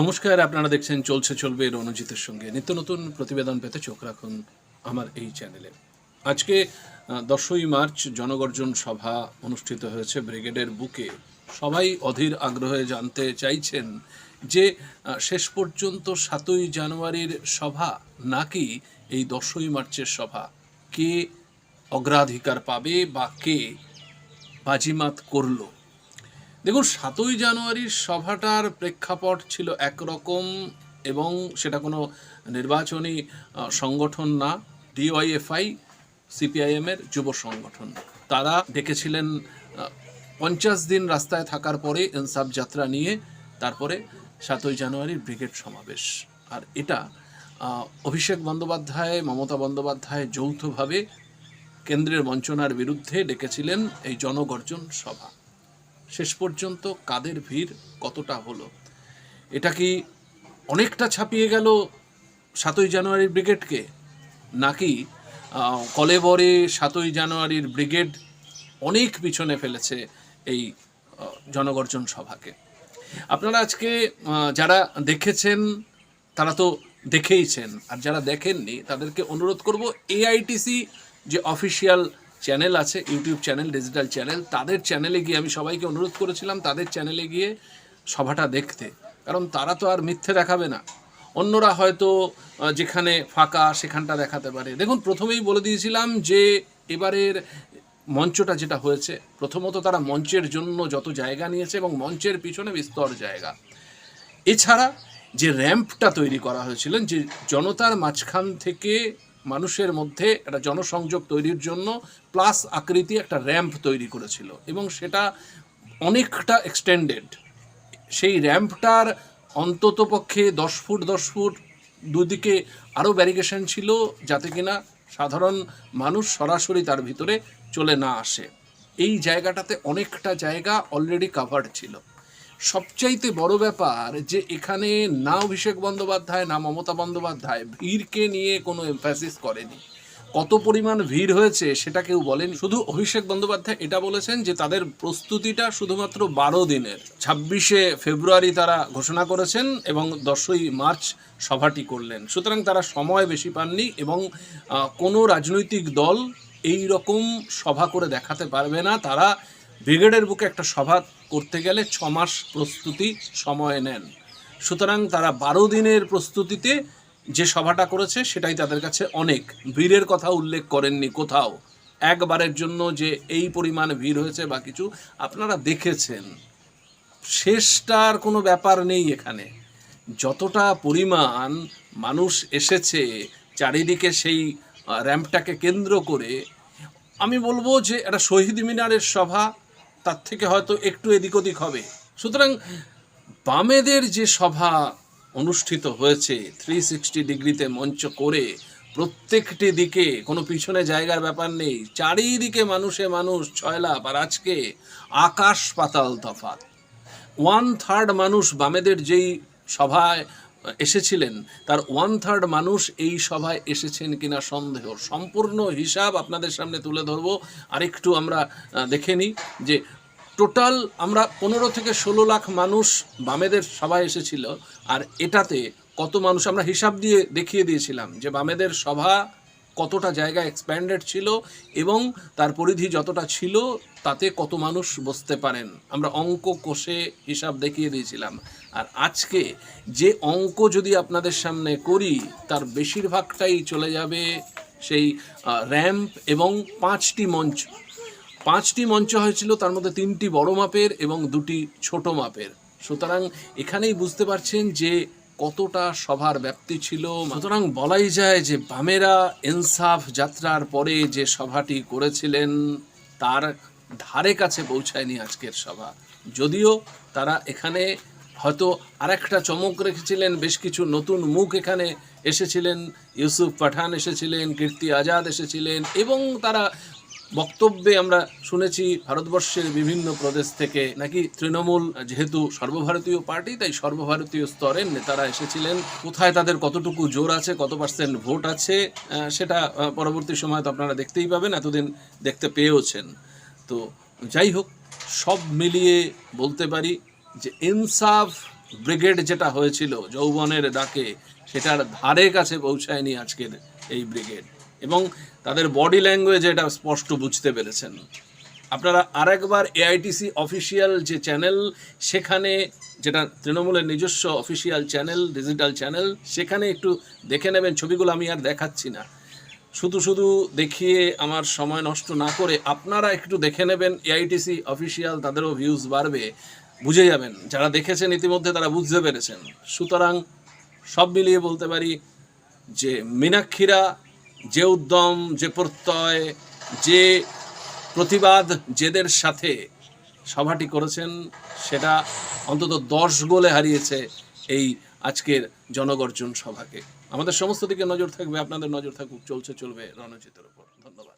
নমস্কার, আপনারা দেখছেন চলছে, চলবে রণজিতের সঙ্গে। নিত্য নতুন প্রতিবেদন পেতে চোখ রাখুন আমার এই চ্যানেলে। আজকে দশই মার্চ জনগর্জন সভা অনুষ্ঠিত হয়েছে ব্রিগেডের বুকে। সবাই অধীর আগ্রহে জানতে চাইছেন যে শেষ পর্যন্ত সাতই জানুয়ারির সভা নাকি এই দশই মার্চের সভা? কে অগ্রাধিকার পাবে বা কে বাজিমাত করল? দেখুন, সাতই জানুয়ারির সভাটার প্রেক্ষাপট ছিল একরকম এবং সেটা কোনো নির্বাচনী সংগঠন না, ডিওয়াইএফআই, সিপিআইএমের যুব সংগঠন। তারা ডেকেছিলেন পঞ্চাশ দিন রাস্তায় থাকার পরে ইনসাফ যাত্রা নিয়ে তারপরে সাতই জানুয়ারির ব্রিগেড সমাবেশ। আর এটা অভিষেক বন্দ্যোপাধ্যায়, মমতা বন্দ্যোপাধ্যায় যৌথভাবে কেন্দ্রের বঞ্চনার বিরুদ্ধে ডেকেছিলেন এই জনগর্জন সভা। শেষ পর্যন্ত কাদের ভিড় কতটা হলো? এটা কি অনেকটা ছাপিয়ে গেল সাতই জানুয়ারির ব্রিগেডকে? নাকি কলেবরে সাতই জানুয়ারির ব্রিগেড অনেক পিছনে ফেলেছে এই জনগর্জন সভাকে? আপনারা আজকে যারা দেখেছেন, তারা তো দেখেইছেন। আর যারা দেখেননি, তাদেরকে অনুরোধ করব এআইটিসি যে অফিসিয়াল চ্যানেল আছে ইউটিউব চ্যানেল ডিজিটাল চ্যানেল তাদের চ্যানেলে গিয়ে আমি সবাইকে অনুরোধ করেছিলাম, তাদের চ্যানেলে গিয়ে সভাটা দেখতে। কারণ তারা তো আর মিথ্যে দেখাবে না। অন্যরা হয়তো যেখানে ফাঁকা, সেখানটা দেখাতে পারে। দেখুন, প্রথমেই বলে দিয়েছিলাম যে, এবারের মঞ্চটা যেটা হয়েছে, প্রথমত তারা মঞ্চের জন্য যত জায়গা নিয়েছে এবং মঞ্চের পিছনে বিস্তর জায়গা। এছাড়া যে র্যাম্পটা তৈরি করা হয়েছিল, যে জনতার মাঝখান থেকে মানুষের মধ্যে একটা জনসংযোগ তৈরির জন্য প্লাস আকৃতি একটা র্যাম্প তৈরি করেছিল। এবং সেটা অনেকটা এক্সটেন্ডেড সেই র্যাম্পটার অন্তত পক্ষে দশ ফুট দশ ফুট দুদিকে আরও ব্যারিকেশন ছিল যাতে কিনা সাধারণ মানুষ সরাসরি তার ভিতরে চলে না আসে। এই জায়গাটাতে অনেকটা জায়গা অলরেডি কাভার্ড ছিল। সবচাইতে বড় ব্যাপার যে এখানে না অভিষেক বন্দ্যোপাধ্যায়, না মমতা বন্দ্যোপাধ্যায় ভিড়কে নিয়ে কোনো এমফ্যাসিস করেনি। কত পরিমাণ ভিড় হয়েছে সেটা কেউ বলেন। শুধু অভিষেক বন্দ্যোপাধ্যায় এটা বলেছেন যে তাদের প্রস্তুতিটা শুধুমাত্র বারো দিনের। ছাব্বিশে ফেব্রুয়ারি তারা ঘোষণা করেছেন এবং দশই মার্চ সভাটি করলেন। সুতরাং তারা সময় বেশি পাননি এবং কোনো রাজনৈতিক দল এই রকম সভা করে দেখাতে পারবে না। তারা ব্রিগেডের বুকে একটা সভা করতে গেলে ছ মাস প্রস্তুতি সময় নেন। সুতরাং তারা বারো দিনের প্রস্তুতিতে যে সভাটা করেছে, সেটাই তাদের কাছে অনেক। ভিড়ের কথা উল্লেখ করেননি কোথাও। একবারের জন্য যে এই পরিমাণ ভিড় হয়েছে বা কিছু, আপনারা দেখেছেন। শেষটার কোনো ব্যাপার নেই এখানে। যতটা পরিমাণ মানুষ এসেছে চারিদিকে সেই র্যাম্পটাকে কেন্দ্র করে, আমি বলব যে একটা শহীদ মিনারের সভা। তার থেকে হয়তো একটু এদিক ওদিক হবে। সুতরাং বামেদের যে সভা অনুষ্ঠিত হয়েছে থ্রি সিক্সটি ডিগ্রিতে মঞ্চ করে প্রত্যেকটি দিকে কোনো পিছনে জায়গার ব্যাপার নেই, চারিদিকে মানুষে মানুষ ছয়লাভ আর আজকে আকাশ পাতাল তফাৎ। ওয়ান থার্ড মানুষ বামেদের যেই সভায় এসেছিলেন। তার ওয়ান থার্ড মানুষ এই সভায় এসেছেন কিনা সন্দেহ। সম্পূর্ণ হিসাব আপনাদের সামনে তুলে ধরবো। আরেকটু আমরা দেখে নিই যে টোটাল আমরা পনেরো থেকে ষোলো লাখ মানুষ বামেদের সভায় এসেছিল। আর এটাতে কত মানুষ, আমরা হিসাব দিয়ে দেখিয়ে দিয়েছিলাম যে বামেদের সভা কতটা জায়গা এক্সপ্যান্ডেড ছিল এবং তার পরিধি যতটা ছিল, তাতে কত মানুষ বসতে পারেন। আমরা অঙ্ক কষে হিসাব দেখিয়ে দিয়েছিলাম। আর আজকে যে অঙ্ক যদি আপনাদের সামনে করি, তার বেশিরভাগটাই চলে যাবে সেই র্যাম্প এবং পাঁচটি মঞ্চ। পাঁচটি মঞ্চ হয়েছিল, তার মধ্যে তিনটি বড় মাপের এবং দুটি ছোট মাপের। সুতরাং এখানেই বুঝতে পারছেন যে কতটা সভার ব্যাপ্তি ছিল। সুতরাং বলাই যায় যে বামেরা ইনসাফ যাত্রার পরে যে সভাটি করেছিলেন, তার ধারে কাছে পৌঁছায়নি আজকের সভা। যদিও তারা এখানে হয়তো আরেকটা চমক রেখেছিলেন, বেশ কিছু নতুন মুখ এখানে এসেছিলেন। ইউসুফ পাঠান এসেছিলেন, কীর্তি আজাদ এসেছিলেন এবং তারা বক্তব্যে আমরা শুনেছি ভারতবর্ষের বিভিন্ন প্রদেশ থেকে নাকি তৃণমূল যেহেতু সর্বভারতীয় পার্টি, তাই সর্বভারতীয় স্তরের নেতারা এসেছিলেন। কোথায় তাদের কতটুকু জোর আছে, কত পার্সেন্ট ভোট আছে সেটা পরবর্তী সময় তো আপনারা দেখতেই পাবেন, এতদিন দেখতে পেয়েওছেন। তো যাই হোক, সব মিলিয়ে বলতে পারি যে ইনসাফ ব্রিগেড যেটা হয়েছিল যৌবনের ডাকে, সেটার ধারে কাছে পৌঁছায়নি আজকের এই ব্রিগেড। এবং তাদের বডি ল্যাঙ্গুয়েজ এটা স্পষ্ট বুঝতে পেরেছেন। আপনারা আরেকবার এআইটিসি অফিসিয়াল যে চ্যানেল, সেখানে যেটা তৃণমূলের নিজস্ব অফিসিয়াল চ্যানেল, ডিজিটাল চ্যানেল, সেখানে একটু দেখে নেবেন, ছবিগুলো আমি আর দেখাচ্ছি না। শুধু শুধু দেখিয়ে আমার সময় নষ্ট না করে আপনারা একটু দেখে নেবেন এআইটিসি অফিসিয়াল, তাদেরও ভিউজ বাড়বে। বুঝে যাবেন। যারা দেখেছেন ইতিমধ্যে তারা বুঝতে পেরেছেন। সুতরাং সব মিলিয়ে বলতে পারি যে মীনাক্ষীরা যে উদ্যম, যে প্রত্যয়, যে প্রতিবাদ জেদের সাথে সভাটি করেছেন, সেটা অন্তত দশ গোলে হারিয়েছে এই আজকের জনগর্জন সভাকে। আমাদের সমস্ত দিকে নজর থাকবে, আপনাদের নজর থাকুক, চলছে, চলবে রণজিতের উপর। ধন্যবাদ।